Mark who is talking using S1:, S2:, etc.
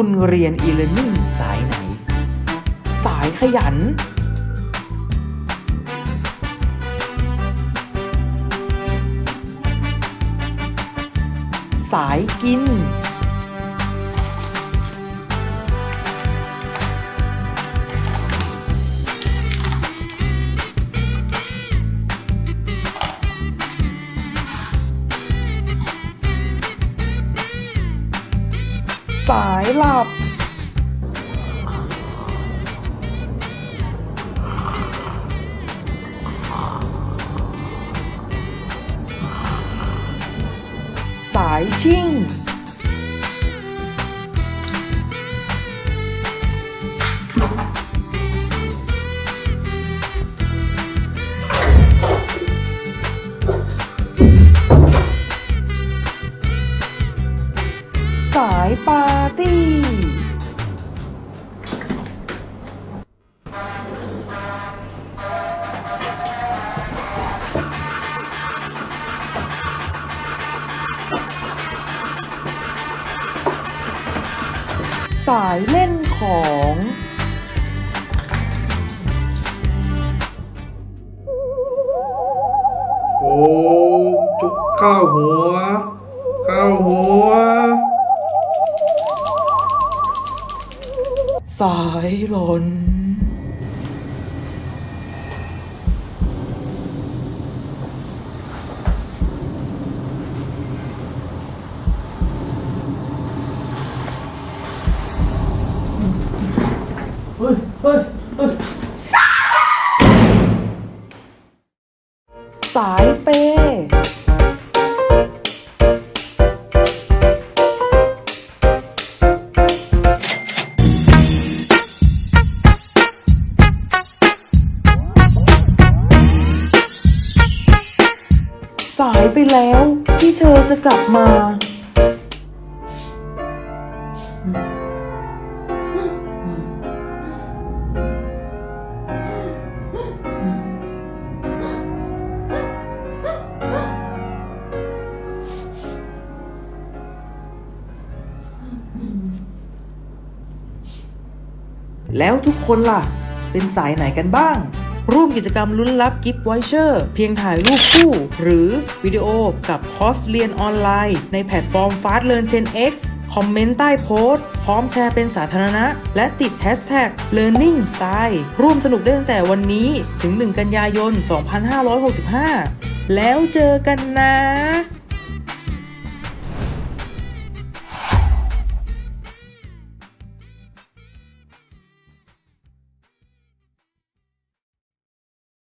S1: คุณเรียน e-learning สายไหน สายขยัน สายกิน สายหลับ สายชิ่ง สายปาร์ตี้ สายเล่นของ
S2: โอ้จุกข้าวหัว
S1: สายหลน
S2: เฮ้ยเฮ้ยเฮ้ย
S1: สายเปย์ สายไปแล้วที่เธอจะกลับมา แล้วทุกคนล่ะ เป็นสายไหนกันบ้าง ร่วมกิจกรรมลุ้นรับกิฟต์ไวเชอร์เพียงถ่ายรูปคู่ หรือวิดีโอกับคอร์สเรียนออนไลน์ ในแพลตฟอร์ม Fast Learn Chain X คอมเมนต์ใต้โพสต์ พร้อมแชร์เป็นสาธารณะ และติดแฮชแท็ก Learning Style ร่วมสนุกได้ตั้งแต่วันนี้ถึง 1 กันยายน 2565 แล้วเจอกันนะ